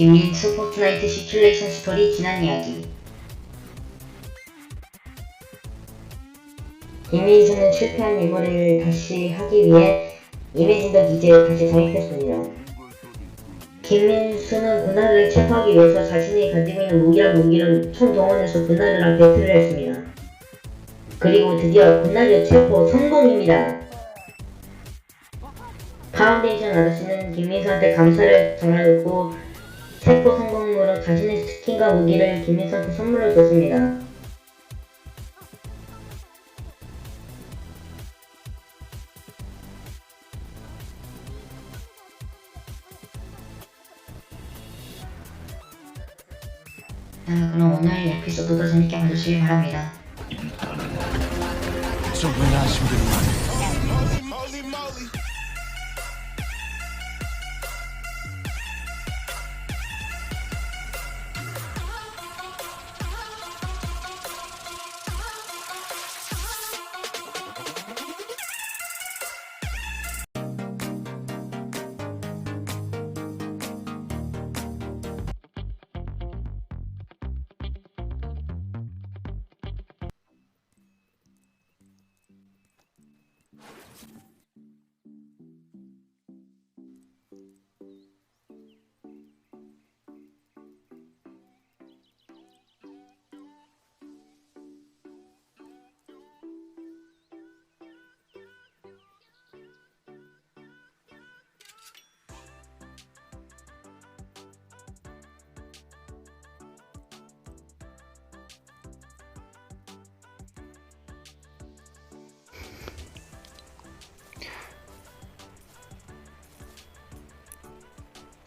김민수 포트나이트 시뮬레이션 스토리 지난 이야기 김민수는 실패한 임무를 다시 하기 위해 이매진더 기지에 다시 가입했습니다. 김민수는 군나를 체포하기 위해서 자신이 가지고 있는 무기랑 무기를 총동원해서 군나르랑 배틀을 했습니다. 그리고 드디어 군나르 체포 성공입니다. 파운데이션 아저씨는 김민수한테 감사를 전해줬고 체포 성공으로 자신의 스킨과 무기를 김민수한테 선물로 줬습니다. 자, 그럼 오늘 에피소드도 재밌게 봐주시기 바랍니다. 충분히 하시면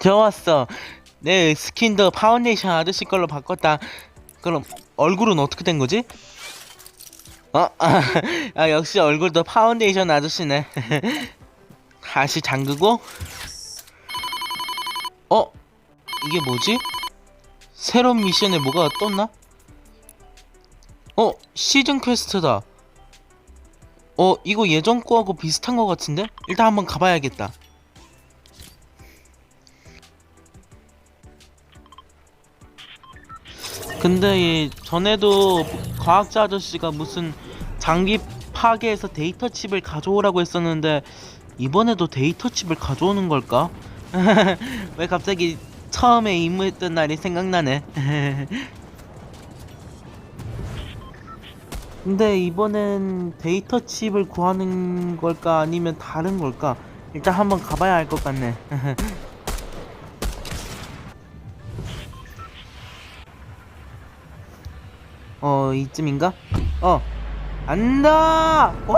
좋았어. 내 스킨도 파운데이션 아저씨 걸로 바꿨다. 그럼 얼굴은 어떻게 된 거지? 어? 아, 아, 역시 얼굴도 파운데이션 아저씨네. 다시 잠그고. 어? 이게 뭐지? 새로운 미션에 뭐가 떴나? 어? 시즌 퀘스트다. 어? 이거 예전 거하고 비슷한 거 같은데? 일단 한번 가봐야겠다. 근데 이 전에도 과학자 아저씨가 무슨 장비 파괴해서 데이터 칩을 가져오라고 했었는데 이번에도 데이터 칩을 가져오는 걸까? 왜 갑자기 처음에 임무했던 날이 생각나네. 근데 이번엔 데이터 칩을 구하는 걸까 아니면 다른 걸까? 일단 한번 가봐야 할 것 같네. 어 이쯤인가? 어 안다! 우후!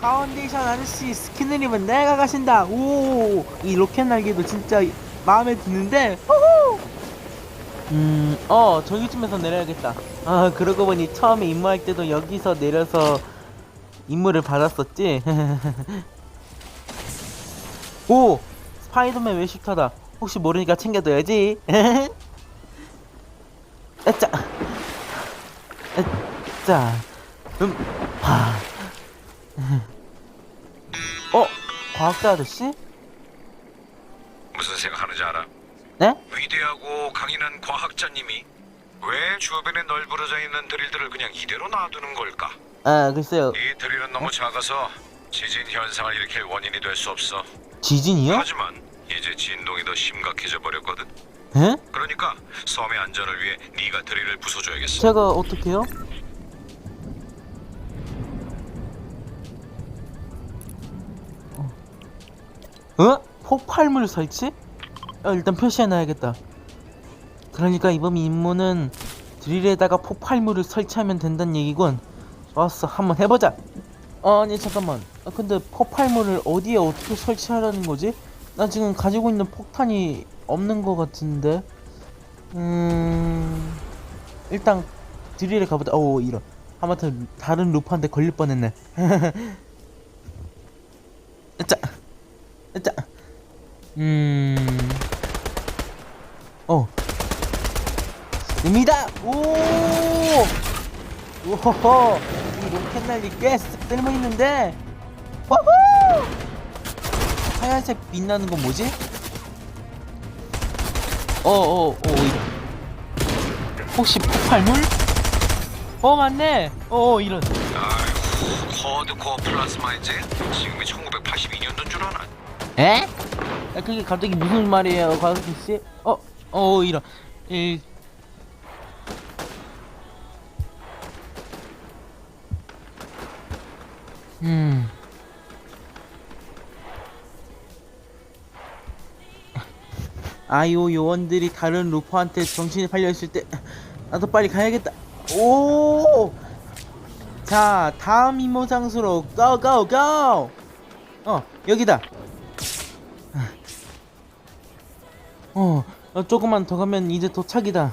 파운데이션 아저씨 스킨을 입은 내가 가신다. 오, 이 로켓 날개도 진짜 마음에 드는데. 우후! 음, 어 저기쯤에서 내려야겠다. 아 그러고 보니 처음에 임무할 때도 여기서 내려서 임무를 받았었지. 오, 스파이더맨 외식타다. 혹시 모르니까 챙겨둬야지. 아짜 아짜 음, 하. 어? 과학자 아저씨? 무슨 생각하는지 알아? 네? 위대하고 강인한 과학자님이 왜 주변에 널브러져 있는 드릴들을 그냥 이대로 놔두는 걸까? 아 글쎄요 이 드릴은 너무 작아서 지진 현상을 일으킬 원인이 될 수 없어. 지진이요? 하지만 이제 진동이 더 심각해져 버렸거든. 에? 그러니까 섬의 안전을 위해 네가 드릴을 부숴줘야겠어. 제가 어떻게요? 어? 폭발물 설치? 어, 일단 표시해놔야겠다. 그러니까 이번 임무는 드릴에다가 폭발물을 설치하면 된다는 얘기군. 좋았어, 한번 해보자. 어, 아니 잠깐만. 아, 근데 폭발물을 어디에 어떻게 설치하라는 거지? 나 지금 가지고 있는 폭탄이 없는 것 같은데. 음, 일단 드릴에 가보자. 오 이런. 하마터 다른 루프한테 걸릴 뻔했네. 자, 자, 음, 어, 입니다. 오, 오호호, 이 로켓 날리 꽤 쓸모 있는데. 호호! 하얀색 빛나는 건 뭐지? 어어 어 이런 혹시 폭발물? 어 맞네 어 이런 아이고 코드코어 플라스마이지? 지금이 1982년도인 줄 아나? 에? 아, 그게 갑자기 무슨 말이에요 과학기 씨? 어? 어 이런 일 음. 아이오 요원들이 다른 루퍼한테 정신이 팔려있을 때 나도 빨리 가야겠다 오! 자 다음 임무 장소로 고고고! 어 여기다 어, 어, 조금만 더 가면 이제 도착이다.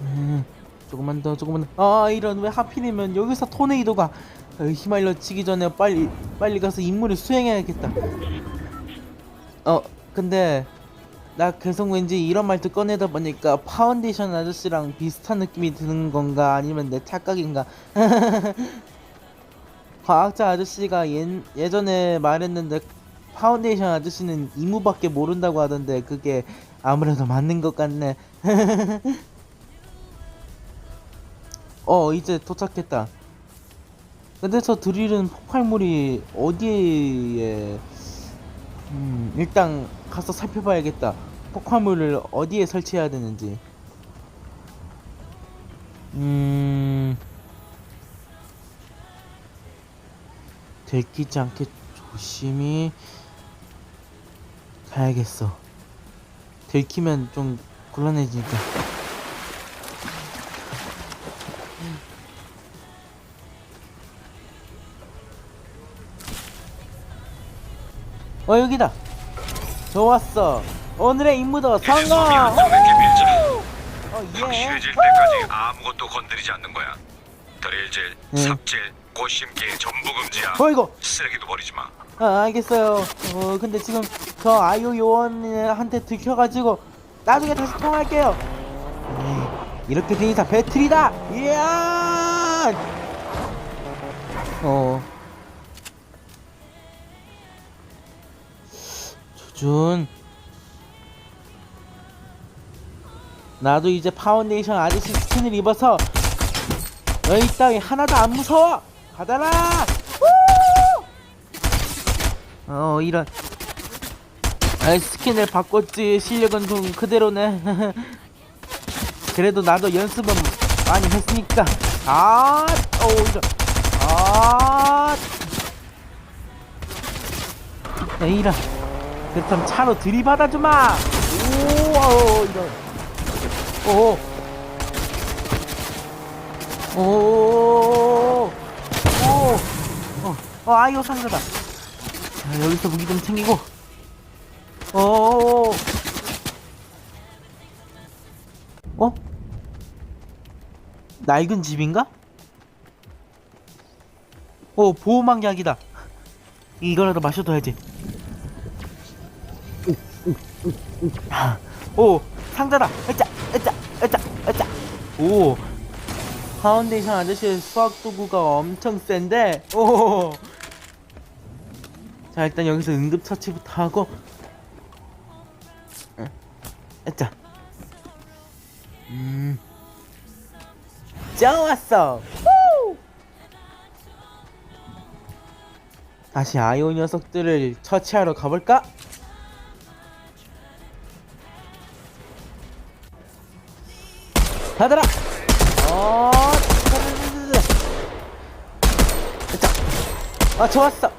음, 조금만 더, 조금만 더. 아, 이런 왜 하필이면 여기서 토네이도가 어, 히말려 치기 전에 빨리 빨리 가서 임무를 수행해야겠다. 어, 근데 나 계속 왠지 이런 말도 꺼내다 보니까 파운데이션 아저씨랑 비슷한 느낌이 드는 건가 아니면 내 착각인가? 과학자 아저씨가 예, 예전에 말했는데 파운데이션 아저씨는 이무밖에 모른다고 하던데 그게 아무래도 맞는 것 같네. 어 이제 도착했다. 근데 저 드릴은 폭발물이 어디에 음 일단 가서 살펴봐야겠다. 폭발물을 어디에 설치해야 되는지. 음 들키지 않게 조심히 가야겠어. 들키면 좀 곤란해지니까. 어 여기다. 좋았어. 오늘의 임무도 성공. 어 예. 확실해질 때까지 아무것도 건드리지 않는 거야. 드릴질, 네. 삽질, 꽃심기 전부 금지야. 어이구. 쓰레기도 버리지 마. 아, 알겠어요. 어, 근데 지금 저 아이오 요원한테 들켜가지고 나중에 다시 통화할게요. 에이, 이렇게 된 이상 배틀이다. 이야! 어. 준. 나도 이제 파운데이션 아저씨 스킨을 입어서 너희 따위 하나도 안 무서워. 우! 어 이런. 아 스킨을 바꿨지. 실력은 좀 그대로네. 그래도 나도 연습은 많이 했으니까. 아어 이런. 아. 야, 이런 그렇다면 차로 들이받아주마 오 어, 이런 오 오, 오, 어, 어, 아이오 상자다. 자, 여기서 무기 좀 챙기고. 오, 어? 낡은 집인가? 오, 보호막 약이다. 이거라도 마셔둬야지. 아, 오, 상자다. 으짜, 으짜, 으짜, 으짜. 오, 파운데이션 아저씨의 수학 도구가 엄청 센데 오. 자 일단 여기서 응급처치부터 하고 응. 자. 음 좋았어 후! 다시 아이오 녀석들을 처치하러 가볼까? 받아라! 어, 자, 아 좋았어.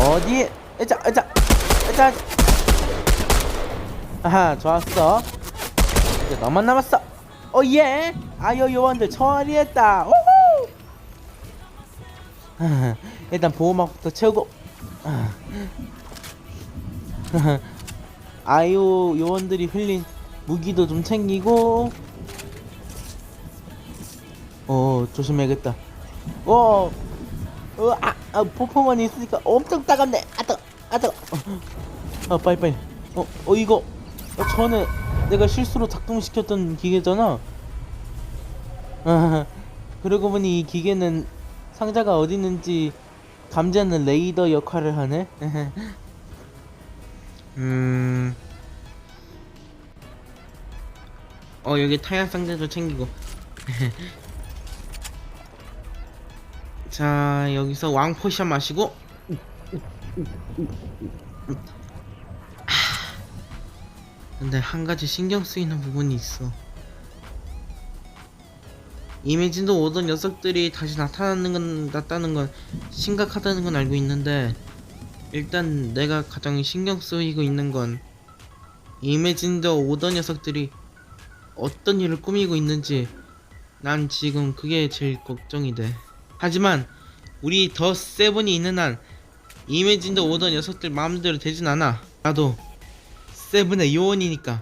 어디? 에자, 에자, 에자. 아하, 좋았어. 이제 너만 남았어. 어 예, 아이오 요원들 처리했다. 오호. 아, 일단 보호막부터 채우고. 아. 아이오 요원들이 흘린 무기도 좀 챙기고 어 조심해야겠다 어, 어 아, 아 포포먼이 있으니까 엄청 따갑네 아 뜨거 아 뜨거 어, 어 빨리 빨리 어, 어 이거 어, 전에 내가 실수로 작동시켰던 기계잖아 아, 그러고 보니 이 기계는 상자가 어디 있는지 감자는 레이더 역할을 하네. 음. 어 여기 타약 상자도 챙기고. 자 여기서 왕 포션 마시고. 근데 한 가지 신경 쓰이는 부분이 있어. 이미진도 오던 녀석들이 다시 나타나는 건 났다는 건 심각하다는 건 알고 있는데 일단 내가 가장 신경 쓰이고 있는 건 이미진도 오던 녀석들이 어떤 일을 꾸미고 있는지 난 지금 그게 제일 걱정이 돼. 하지만 우리 더 세븐이 있는 한 이미진도 오던 녀석들 마음대로 되진 않아. 나도 세븐의 요원이니까.